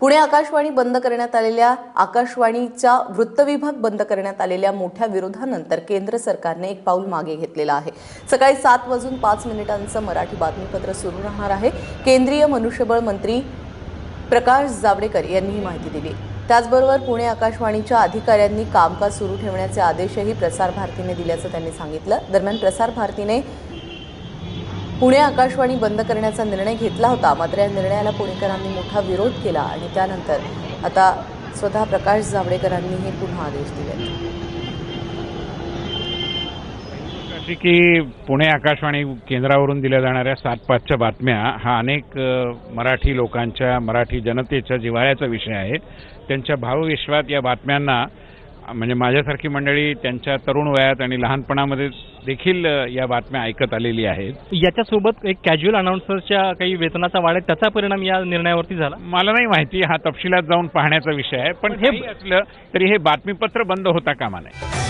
पुणे आकाशवाणी बंद करण्यात आलेल्या आकाशवाणीचा वृत्तविभाग बंद करण्यात आलेल्या मोठ्या विरोधानंतर केंद्र सरकारने एक पाऊल मागे घेतलेलं आहे. सकाळी सात वाजून पाच मिनिटांचं मराठी बातमीपत्र सुरू राहणार आहे. केंद्रीय मनुष्यबळ मंत्री प्रकाश जावडेकर यांनी ही माहिती दिली. त्याचबरोबर पुणे आकाशवाणीच्या अधिकाऱ्यांनी कामकाज सुरू ठेवण्याचे आदेशही प्रसार भारतीने दिल्याचं त्यांनी सांगितलं. दरम्यान प्रसार भारतीने पुणे आकाशवाणी बंद करण्याचा निर्णय घेतला होता. मात्र या निर्णयाला पुणेकरांनी मोठा विरोध केला आणि त्यानंतर आता स्वतः प्रकाश जावडेकरांनी हे पुन्हा आदेश दिले. की पुणे आकाशवाणी केंद्रावरून दिल्या जाणाऱ्या सात पाचच्या बातम्या हा अनेक मराठी लोकांच्या मराठी जनतेच्या जिव्हाळ्याचा विषय आहे. त्यांच्या भावविश्वात या बातम्यांना म्हणजे माझ्यासारखी मंडळी त्यांच्या तरुण वयात आणि लहानपणामध्ये देखील या बातम्या ऐकत आलेली आहेत. याच्यासोबत एक कॅज्युअल अनाउन्सरच्या काही वेतनाचा वाढ आहे त्याचा परिणाम या निर्णयावरती झाला? मला नाही माहिती हा तपशिलात जाऊन पाहण्याचा विषय आहे पण हे- हे असलं तरी हे बातमीपत्र बंद होता कामा नये.